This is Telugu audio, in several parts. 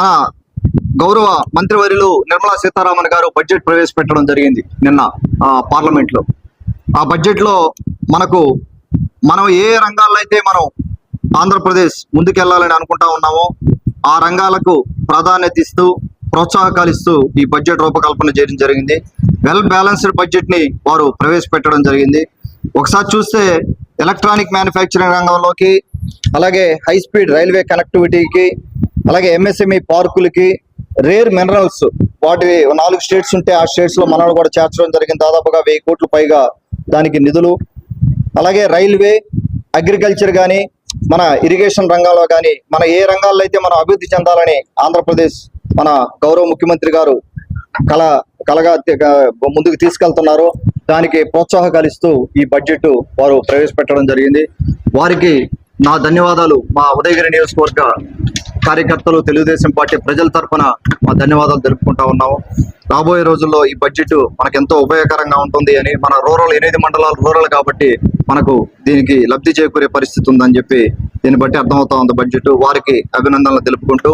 మన గౌరవ మంత్రివర్యులు నిర్మలా సీతారామన్ గారు బడ్జెట్ ప్రవేశపెట్టడం జరిగింది నిన్న పార్లమెంట్లో ఆ బడ్జెట్లో మనకు మనం ఏ రంగాల్లో అయితే మనం ఆంధ్రప్రదేశ్ ముందుకెళ్ళాలని అనుకుంటా ఉన్నామో ఆ రంగాలకు ప్రాధాన్యత ఇస్తూ ప్రోత్సాహకాలు ఇస్తూ ఈ బడ్జెట్ రూపకల్పన చేయడం జరిగింది. వెల్ బ్యాలెన్స్డ్ బడ్జెట్ని వారు ప్రవేశపెట్టడం జరిగింది. ఒకసారి చూస్తే ఎలక్ట్రానిక్ మ్యానుఫ్యాక్చరింగ్ రంగంలోకి అలాగే హై స్పీడ్ రైల్వే కనెక్టివిటీకి అలాగే ఎంఎస్ఎంఈ పార్కులకి రేర్ మినరల్స్ వాటి నాలుగు స్టేట్స్ ఉంటే ఆ స్టేట్స్లో మనల్ని కూడా చేర్చడం జరిగింది. దాదాపుగా వెయ్యి కోట్ల పైగా దానికి నిధులు. అలాగే రైల్వే అగ్రికల్చర్ కానీ మన ఇరిగేషన్ రంగాల్లో కానీ మన ఏ రంగాల్లో అయితే మనం అభివృద్ధి చెందాలని ఆంధ్రప్రదేశ్ మన గౌరవ ముఖ్యమంత్రి గారు కళ కలగా ముందుకు తీసుకెళ్తున్నారు. దానికి ప్రోత్సాహకాలు ఇస్తూ ఈ బడ్జెట్ వారు ప్రవేశపెట్టడం జరిగింది. వారికి నా ధన్యవాదాలు. మా ఉదయగిరి నియోజకవర్గ కార్యకర్తలు తెలుగుదేశం పార్టీ ప్రజల తరఫున మా ధన్యవాదాలు తెలుపుకుంటా ఉన్నాము. రాబోయే రోజుల్లో ఈ బడ్జెట్ మనకు ఎంతో ఉపయోగకరంగా ఉంటుంది అని మన రూరల్ ఎనిమిది మండలాలు రూరల్ కాబట్టి మనకు దీనికి లబ్ధి చేకూరే పరిస్థితి ఉందని చెప్పి దీన్ని బట్టి అర్థమవుతా ఉంది బడ్జెట్. వారికి అభినందనలు తెలుపుకుంటూ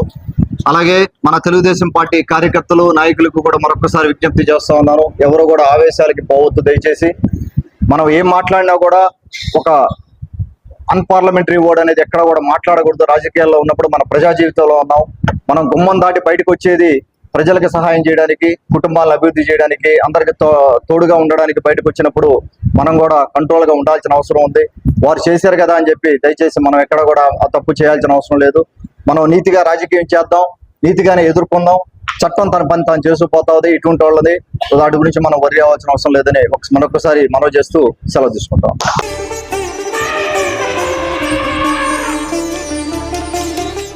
అలాగే మన తెలుగుదేశం పార్టీ కార్యకర్తలు నాయకులకు కూడా మరొకసారి విజ్ఞప్తి చేస్తా ఉన్నాను. ఎవరు కూడా ఆవేశాలకి పోవద్దు దయచేసి. మనం ఏం మాట్లాడినా కూడా ఒక అన్పార్లమెంటరీ ఓడ్ అనేది ఎక్కడ కూడా మాట్లాడకూడదు. రాజకీయాల్లో ఉన్నప్పుడు మన ప్రజా జీవితంలో ఉన్నాం. మనం గుమ్మం దాటి బయటకు వచ్చేది ప్రజలకు సహాయం చేయడానికి కుటుంబాలను అభివృద్ధి చేయడానికి అందరికి తో- తోడుగా ఉండడానికి బయటకు వచ్చినప్పుడు మనం కూడా కంట్రోల్గా ఉండాల్సిన అవసరం ఉంది. వారు చేశారు కదా అని చెప్పి దయచేసి మనం ఎక్కడ కూడా తప్పు చేయాల్సిన అవసరం లేదు. మనం నీతిగా రాజకీయం చేద్దాం నీతిగానే ఎదుర్కొందాం. చట్టం తన పని తాను చేసుకుపోతుంది ఇటువంటి వాళ్ళది వాటి గురించి మనం వరి అవ్వాల్సిన అవసరం లేదని ఒక- మరొకసారి మనవి చేస్తూ సెలవు తీసుకుంటాం.